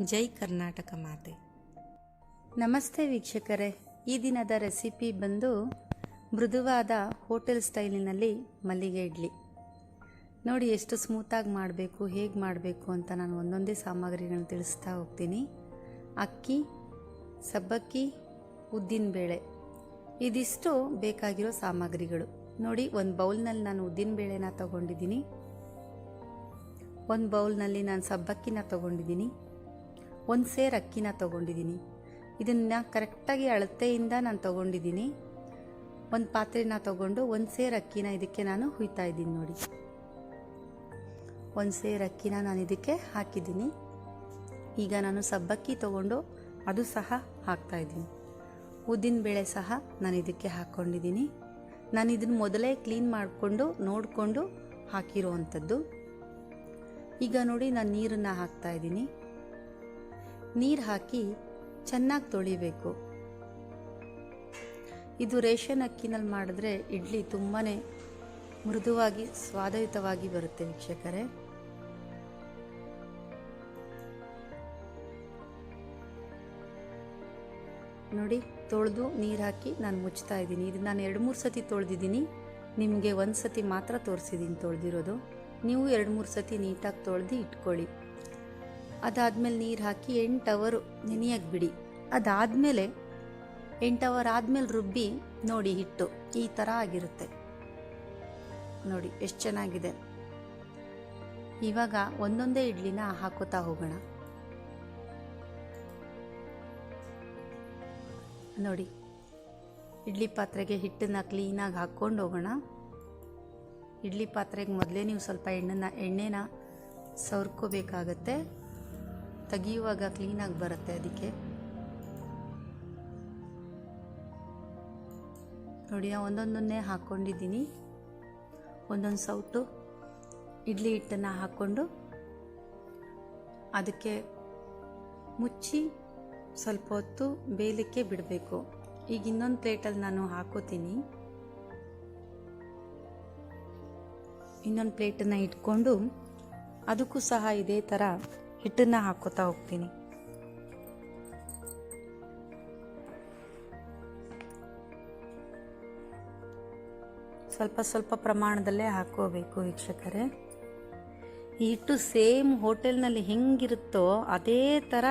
ಜೈ ಕರ್ನಾಟಕ ಮಾತೆ. ನಮಸ್ತೆ ವೀಕ್ಷಕರೇ. ಈ ದಿನದ ರೆಸಿಪಿ ಬಂದು ಮೃದುವಾದ ಹೋಟೆಲ್ ಸ್ಟೈಲಿನಲ್ಲಿ ಮಲ್ಲಿಗೆ ಇಡ್ಲಿ. ನೋಡಿ ಎಷ್ಟು ಸ್ಮೂತಾಗಿ ಮಾಡಬೇಕು, ಹೇಗೆ ಮಾಡಬೇಕು ಅಂತ ನಾನು ಒಂದೊಂದೇ ಸಾಮಗ್ರಿಗಳನ್ನ ತಿಳಿಸ್ತಾ ಹೋಗ್ತೀನಿ. ಅಕ್ಕಿ, ಸಬ್ಬಕ್ಕಿ ಉದ್ದಿನಬೇಳೆ ಇದಿಷ್ಟು ಬೇಕಾಗಿರೋ ಸಾಮಗ್ರಿಗಳು. ನೋಡಿ, ಒಂದು ಬೌಲ್ನಲ್ಲಿ ನಾನು ಉದ್ದಿನಬೇಳೆನ ತಗೊಂಡಿದ್ದೀನಿ. ಒಂದು ಬೌಲ್ನಲ್ಲಿ ನಾನು ಸಬ್ಬಕ್ಕಿನ ತಗೊಂಡಿದ್ದೀನಿ. ಒಂದು ಸೇರ್ ಅಕ್ಕಿನ ತಗೊಂಡಿದ್ದೀನಿ ಇದನ್ನು ಕರೆಕ್ಟಾಗಿ ಅಳತೆಯಿಂದ ನಾನು ತಗೊಂಡಿದ್ದೀನಿ ಒಂದು ಪಾತ್ರೆನ ತಗೊಂಡು ಒಂದು ಸೇರ್ ಅಕ್ಕಿನ ಇದಕ್ಕೆ ನಾನು ಹುಯ್ತಾ ಇದ್ದೀನಿ ನೋಡಿ. ಒಂದು ಸೇರ್ ಅಕ್ಕಿನ ನಾನು ಇದಕ್ಕೆ ಹಾಕಿದ್ದೀನಿ ಈಗ ನಾನು ಸಬ್ಬಕ್ಕಿ ತಗೊಂಡು ಅದು ಸಹ ಹಾಕ್ತಾ ಇದ್ದೀನಿ. ಉದ್ದಿನ ಬೇಳೆ ಸಹ ನಾನು ಇದಕ್ಕೆ ಹಾಕ್ಕೊಂಡಿದ್ದೀನಿ ನಾನು ಇದನ್ನು ಮೊದಲೇ ಕ್ಲೀನ್ ಮಾಡಿಕೊಂಡು ನೋಡಿಕೊಂಡು ಹಾಕಿರುವಂಥದ್ದು ಈಗ ನೋಡಿ ನಾನು ನೀರನ್ನು ಹಾಕ್ತಾ ಇದ್ದೀನಿ. ನೀರು ಹಾಕಿ ಚೆನ್ನಾಗಿ ತೊಳಿಬೇಕು. ಇದು ರೇಷನ್ ಅಕ್ಕಿನಲ್ಲಿ ಮಾಡಿದ್ರೆ ಇಡ್ಲಿ ತುಂಬಾ ಮೃದುವಾಗಿ ಸ್ವಾದಯುತವಾಗಿ ಬರುತ್ತೆ ವೀಕ್ಷಕರೇ. ನೋಡಿ, ತೊಳೆದು ನೀರು ಹಾಕಿ ನಾನು ಮುಚ್ತಾ ಇದ್ದೀನಿ. ಇದು ನಾನು ಎರಡು ಮೂರು ಸತಿ ತೊಳೆದಿದ್ದೀನಿ. ನಿಮಗೆ ಒಂದು ಸತಿ ಮಾತ್ರ ತೋರಿಸಿದ್ದೀನಿ ತೊಳೆದಿರೋದು. ನೀವು ಎರಡು ಮೂರು ಸತಿ ನೀಟಾಗಿ ತೊಳೆದು ಇಟ್ಕೊಳ್ಳಿ. ಅದಾದಮೇಲೆ ನೀರು ಹಾಕಿ ಎಂಟು ಅವರು ನೆನೆಯಕ್ಕೆ ಬಿಡಿ ಅದಾದಮೇಲೆ ಎಂಟು ಅವರ್ ಆದಮೇಲೆ ರುಬ್ಬಿ ನೋಡಿ ಹಿಟ್ಟು. ಈ ಥರ ಆಗಿರುತ್ತೆ. ನೋಡಿ, ಎಷ್ಟು ಚೆನ್ನಾಗಿದೆ. ಇವಾಗ ಒಂದೊಂದೇ ಇಡ್ಲಿನ ಹಾಕೋತಾ ಹೋಗೋಣ. ನೋಡಿ, ಇಡ್ಲಿ ಪಾತ್ರೆಗೆ ಹಿಟ್ಟನ್ನು ಕ್ಲೀನಾಗಿ ಹಾಕ್ಕೊಂಡು ಹೋಗೋಣ. ಇಡ್ಲಿ ಪಾತ್ರೆಗೆ ಮೊದಲೇ ನೀವು ಸ್ವಲ್ಪ ಎಣ್ಣೆನ ಎಣ್ಣೆನ ಸವರ್ಕೋಬೇಕಾಗತ್ತೆ. ತೆಗಿಯುವಾಗ ಕ್ಲೀನಾಗಿ ಬರುತ್ತೆ ಅದಕ್ಕೆ. ನೋಡಿ ನಾನು ಒಂದೊಂದನ್ನೇ ಹಾಕ್ಕೊಂಡಿದ್ದೀನಿ ಒಂದೊಂದು ಸೌಟು ಇಡ್ಲಿ ಹಿಟ್ಟನ್ನು ಹಾಕ್ಕೊಂಡು ಅದಕ್ಕೆ ಮುಚ್ಚಿ ಸ್ವಲ್ಪ ಹೊತ್ತು ಬೇಯಲಿಕ್ಕೆ ಬಿಡಬೇಕು. ಈಗ ಇನ್ನೊಂದು ಪ್ಲೇಟಲ್ಲಿ ನಾನು ಹಾಕೋತೀನಿ. ಇನ್ನೊಂದು ಪ್ಲೇಟನ್ನು ಇಟ್ಕೊಂಡು ಅದಕ್ಕೂ ಸಹ ಇದೇ ಥರ ಹಿಟ್ಟನ್ನು ಹಾಕೋತಾ ಹೋಗ್ತೀನಿ. ಸ್ವಲ್ಪ ಸ್ವಲ್ಪ ಪ್ರಮಾಣದಲ್ಲೇ ಹಾಕೋಬೇಕು ವೀಕ್ಷಕರೇ. ಹಿಟ್ಟು ಸೇಮ್ ಹೋಟೆಲ್ನಲ್ಲಿ ಹೆಂಗಿರುತ್ತೋ ಅದೇ ಥರ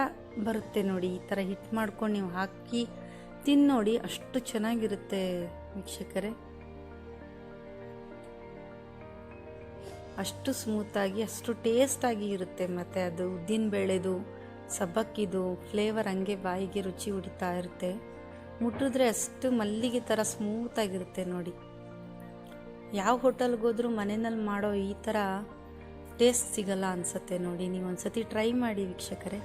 ಬರುತ್ತೆ ನೋಡಿ. ಈ ಥರ ಹಿಟ್ಟು ಮಾಡ್ಕೊಂಡು ನೀವು ಹಾಕಿ ತಿನ್ನೋಡಿ ಅಷ್ಟು ಚೆನ್ನಾಗಿರುತ್ತೆ ವೀಕ್ಷಕರೇ. ಅಷ್ಟು ಸ್ಮೂತಾಗಿ ಅಷ್ಟು ಟೇಸ್ಟಾಗಿ ಇರುತ್ತೆ ಮತ್ತು ಅದು ಉದ್ದಿನ ಬೇಳೆದು, ಸಬ್ಬಕ್ಕಿದು ಫ್ಲೇವರ್ ಹಂಗೆ ಬಾಯಿಗೆ ರುಚಿ ಹೊಡಿತಾ ಇರುತ್ತೆ. ಮುಟ್ಟಿದ್ರೆ ಅಷ್ಟು ಮಲ್ಲಿಗೆ ಥರ ಸ್ಮೂತಾಗಿರುತ್ತೆ ನೋಡಿ. ಯಾವ ಹೋಟೆಲ್ಗೆ ಹೋದರೂ ಮನೆಯಲ್ಲಿ ಮಾಡೋ ಈ ಥರ ಟೇಸ್ಟ್ ಸಿಗಲ್ಲ ಅನಿಸುತ್ತೆ ನೋಡಿ. ನೀವು ಒಂದ್ಸತಿ ಟ್ರೈ ಮಾಡಿ ವೀಕ್ಷಕರೇ.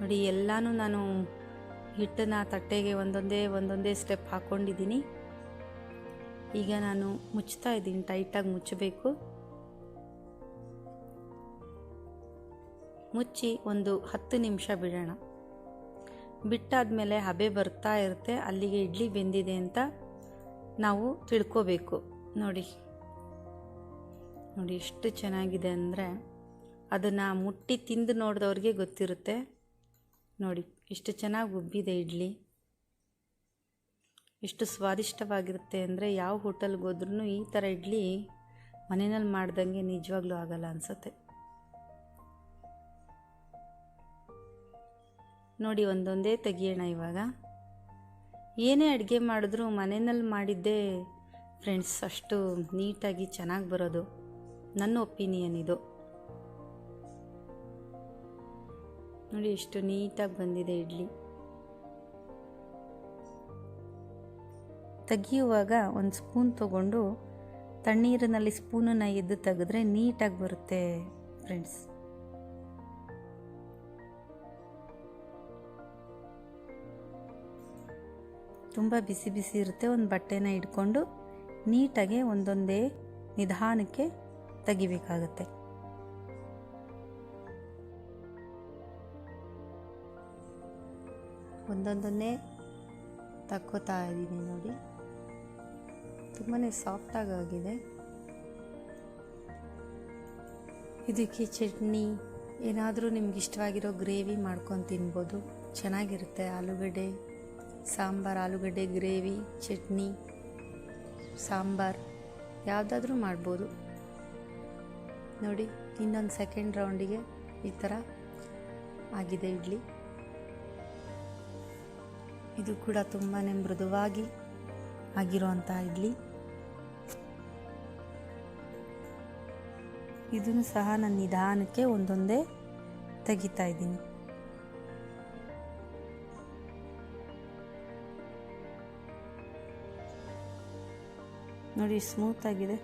ನೋಡಿ, ಎಲ್ಲನೂ ನಾನು ಹಿಟ್ಟನ್ನ ತಟ್ಟೆಗೆ ಒಂದೊಂದೇ ಒಂದೊಂದೇ ಸ್ಟೆಪ್ ಹಾಕ್ಕೊಂಡಿದ್ದೀನಿ ಈಗ ನಾನು ಮುಚ್ತಾ ಇದ್ದೀನಿ ಟೈಟಾಗಿ ಮುಚ್ಚಬೇಕು. ಮುಚ್ಚಿ ಒಂದು ಹತ್ತು ನಿಮಿಷ ಬಿಡೋಣ. ಬಿಟ್ಟಾದಮೇಲೆ ಹಬೆ ಬರ್ತಾ ಇರುತ್ತೆ, ಅಲ್ಲಿಗೆ ಇಡ್ಲಿ ಬೆಂದಿದೆ ಅಂತ ನಾವು ತಿಳ್ಕೋಬೇಕು. ನೋಡಿ ನೋಡಿ ಎಷ್ಟು ಚೆನ್ನಾಗಿದೆ ಅಂದರೆ ಅದನ್ನು ಮುಟ್ಟಿ ತಿಂದು ನೋಡಿದವ್ರಿಗೆ ಗೊತ್ತಿರುತ್ತೆ. ನೋಡಿ, ಎಷ್ಟು ಚೆನ್ನಾಗಿ ಉಬ್ಬಿದೆ ಇಡ್ಲಿ. ಎಷ್ಟು ಸ್ವಾದಿಷ್ಟವಾಗಿರುತ್ತೆ ಅಂದರೆ ಯಾವ ಹೋಟೆಲ್ಗೆ ಹೋದ್ರೂ ಈ ಥರ ಇಡ್ಲಿ ಮನೆಯಲ್ಲಿ ಮಾಡ್ದಂಗೆ ನಿಜವಾಗ್ಲೂ ಆಗಲ್ಲ ಅನಿಸುತ್ತೆ. ನೋಡಿ, ಒಂದೊಂದೇ ತೆಗಿಯೋಣ ಇವಾಗ. ಏನೇ ಅಡುಗೆ ಮಾಡಿದ್ರೂ ಮನೆಯಲ್ಲಿ ಮಾಡಿದ್ದೇ ಫ್ರೆಂಡ್ಸ್ ಅಷ್ಟು ನೀಟಾಗಿ ಚೆನ್ನಾಗಿ ಬರೋದು. ನನ್ನ ಒಪಿನಿಯನ್ ಇದು. ನೋಡಿ, ಎಷ್ಟು ನೀಟಾಗಿ ಬಂದಿದೆ ಇಡ್ಲಿ. ತೆಗೆಯುವಾಗ ಒಂದು ಸ್ಪೂನ್ ತಗೊಂಡು ತಣ್ಣೀರಿನಲ್ಲಿ ಸ್ಪೂನನ್ನು ಎದ್ದು ತೆಗೆದ್ರೆ ನೀಟಾಗಿ ಬರುತ್ತೆ ಫ್ರೆಂಡ್ಸ್ ತುಂಬ ಬಿಸಿ ಬಿಸಿ ಇರುತ್ತೆ, ಒಂದು ಬಟ್ಟೆನ ಇಟ್ಕೊಂಡು ನೀಟಾಗಿ ಒಂದೊಂದೇ ನಿಧಾನಕ್ಕೆ ತೆಗಿಬೇಕಾಗತ್ತೆ. ಒಂದೊಂದನ್ನೇ ತಕ್ಕೋತಾ ಇದ್ದೀನಿ ನೋಡಿ. ತುಂಬಾ ಸಾಫ್ಟಾಗಿ ಆಗಿದೆ. ಇದಕ್ಕೆ ಚಟ್ನಿ, ಏನಾದರೂ ನಿಮ್ಗೆ ಇಷ್ಟವಾಗಿರೋ ಗ್ರೇವಿ ಮಾಡ್ಕೊಂಡು ತಿನ್ಬೋದು. ಚೆನ್ನಾಗಿರುತ್ತೆ ಆಲೂಗಡ್ಡೆ, ಸಾಂಬಾರು, ಆಲೂಗಡ್ಡೆ ಗ್ರೇವಿ, ಚಟ್ನಿ, ಸಾಂಬಾರು, ಯಾವುದಾದ್ರೂ ಮಾಡ್ಬೋದು. ನೋಡಿ, ಇನ್ನೊಂದು ಸೆಕೆಂಡ್ ರೌಂಡಿಗೆ ಈ ಥರ ಆಗಿದೆ ಇಡ್ಲಿ. ಇದು ಕೂಡ ತುಂಬಾ ಮೃದುವಾಗಿ ಆಗಿರುವಂಥ ಇಡ್ಲಿ. ಇದನ್ನು ಸಹ ನಾನು ನಿಧಾನಕ್ಕೆ ಒಂದೊಂದೇ ತೆಗಿತಾ ಇದ್ದೀನಿ. ನೋಡಿ ಸ್ಮೂತ್ ಆಗಿದೆ.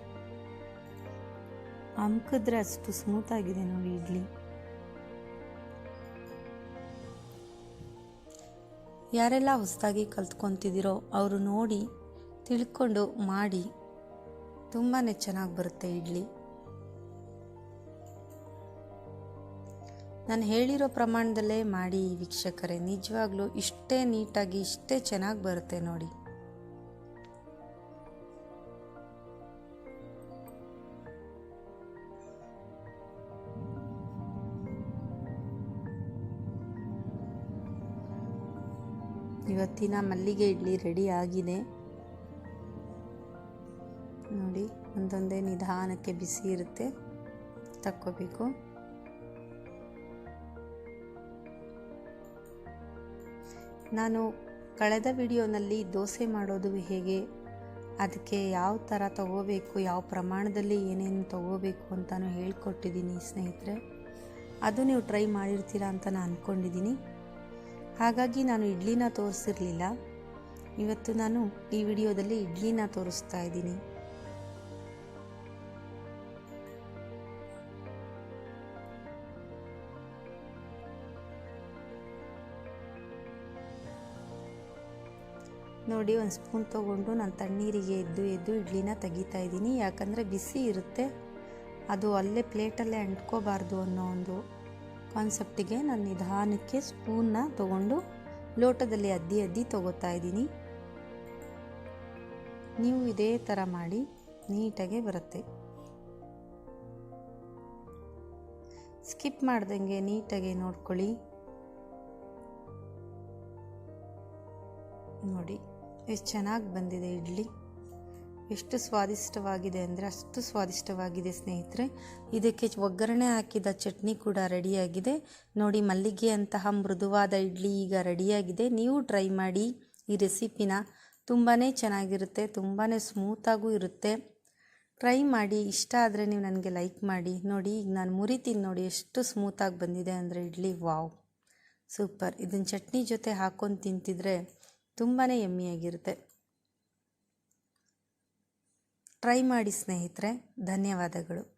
ಅಮ್ಕಿದ್ರೆ ಅಷ್ಟು ಸ್ಮೂತ್ ಆಗಿದೆ ನೋಡಿ ಇಡ್ಲಿ. ಯಾರೆಲ್ಲ ಹೊಸದಾಗಿ ಕಲ್ತ್ಕೊತಿದ್ದೀರೋ ಅವರು ನೋಡಿ, ತಿಳ್ಕೊಂಡು ಮಾಡಿ. ತುಂಬಾ ಚೆನ್ನಾಗಿ ಬರುತ್ತೆ ಇಡ್ಲಿ. ನಾನು ಹೇಳಿರೋ ಪ್ರಮಾಣದಲ್ಲೇ ಮಾಡಿ ವೀಕ್ಷಕರೇ, ನಿಜವಾಗ್ಲೂ ಇಷ್ಟೇ ನೀಟಾಗಿ, ಇಷ್ಟೇ ಚೆನ್ನಾಗಿ ಬರುತ್ತೆ ನೋಡಿ. ಇವತ್ತಿನ ಮಲ್ಲಿಗೆ ಇಡ್ಲಿ ರೆಡಿ ಆಗಿದೆ. ನೋಡಿ, ಒಂದೊಂದೇ ನಿಧಾನಕ್ಕೆ ಬಿಸಿ ಇರುತ್ತೆ. ತಕ್ಕೋಬೇಕು. ನಾನು ಕಳೆದ ವಿಡಿಯೋನಲ್ಲಿ ದೋಸೆ ಮಾಡೋದು ಹೇಗೆ? ಅದಕ್ಕೆ ಯಾವ ಥರ ತಗೋಬೇಕು? ಯಾವ ಪ್ರಮಾಣದಲ್ಲಿ ಏನೇನು ತಗೋಬೇಕು ಅಂತಲೂ ಹೇಳ್ಕೊಟ್ಟಿದ್ದೀನಿ ಸ್ನೇಹಿತರೆ. ಅದು ನೀವು ಟ್ರೈ ಮಾಡಿರ್ತೀರಾ ಅಂತ ನಾನು ಅಂದ್ಕೊಂಡಿದ್ದೀನಿ ಹಾಗಾಗಿ ನಾನು ಇಡ್ಲಿನ ತೋರಿಸಿರಲಿಲ್ಲ. ಇವತ್ತು ನಾನು ಈ ವಿಡಿಯೋದಲ್ಲಿ ಇಡ್ಲಿನ ತೋರಿಸ್ತಾ ಇದ್ದೀನಿ. ನೋಡಿ ಒಂದು ಸ್ಪೂನ್ ತೊಗೊಂಡು ನಾನು ತಣ್ಣೀರಿಗೆ ಎದ್ದು ಎದ್ದು ಇಡ್ಲಿನ ತೆಗಿತಾ ಇದ್ದೀನಿ. ಯಾಕಂದರೆ ಬಿಸಿ ಇರುತ್ತೆ. ಅದು ಅಲ್ಲೇ ಪ್ಲೇಟಲ್ಲೇ ಅಂಟ್ಕೋಬಾರ್ದು ಅನ್ನೋ ಒಂದು ಕಾನ್ಸೆಪ್ಟಿಗೆ ನಾನು ನಿಧಾನಕ್ಕೆ ಸ್ಪೂನ್ನ ತೊಗೊಂಡು ಲೋಟದಲ್ಲಿ ಅದ್ದಿ ಅದ್ದಿ ತೊಗೋತಾ ಇದ್ದೀನಿ. ನೀವು ಇದೇ ಥರ ಮಾಡಿ ನೀಟಾಗೆ ಬರುತ್ತೆ. ಸ್ಕಿಪ್ ಮಾಡ್ದಂಗೆ ನೀಟಾಗಿ ನೋಡ್ಕೊಳ್ಳಿ. ನೋಡಿ. ಎಷ್ಟು ಚೆನ್ನಾಗಿ ಬಂದಿದೆ ಇಡ್ಲಿ. ಎಷ್ಟು ಸ್ವಾದಿಷ್ಟವಾಗಿದೆ ಅಂದರೆ ಅಷ್ಟು ಸ್ವಾದಿಷ್ಟವಾಗಿದೆ ಸ್ನೇಹಿತರೆ. ಇದಕ್ಕೆ ಒಗ್ಗರಣೆ ಹಾಕಿದ ಚಟ್ನಿ ಕೂಡ ರೆಡಿಯಾಗಿದೆ. ನೋಡಿ ಮಲ್ಲಿಗೆ ಅಂತಹ ಮೃದುವಾದ ಇಡ್ಲಿ ಈಗ ರೆಡಿಯಾಗಿದೆ. ನೀವು ಟ್ರೈ ಮಾಡಿ, ಈ ರೆಸಿಪಿನ ತುಂಬಾ ಚೆನ್ನಾಗಿರುತ್ತೆ ತುಂಬಾ ಸ್ಮೂತಾಗೂ ಇರುತ್ತೆ. ಟ್ರೈ ಮಾಡಿ, ಇಷ್ಟ ಆದರೆ ನೀವು ನನಗೆ ಲೈಕ್ ಮಾಡಿ. ನೋಡಿ, ಈಗ ನಾನು ಮುರಿತೀನಿ ನೋಡಿ ಎಷ್ಟು ಸ್ಮೂತಾಗಿ ಬಂದಿದೆ ಅಂದರೆ ಇಡ್ಲಿ, ವಾವ್. ಸೂಪರ್. ಇದನ್ನು ಚಟ್ನಿ ಜೊತೆ ಹಾಕ್ಕೊಂಡು ತಿಂತಿದ್ರೆ ತುಂಬಾ ಯಮ್ಮಿಯಾಗಿರುತ್ತೆ ಟ್ರೈ ಮಾಡಿ ಸ್ನೇಹಿತರೆ ಧನ್ಯವಾದಗಳು.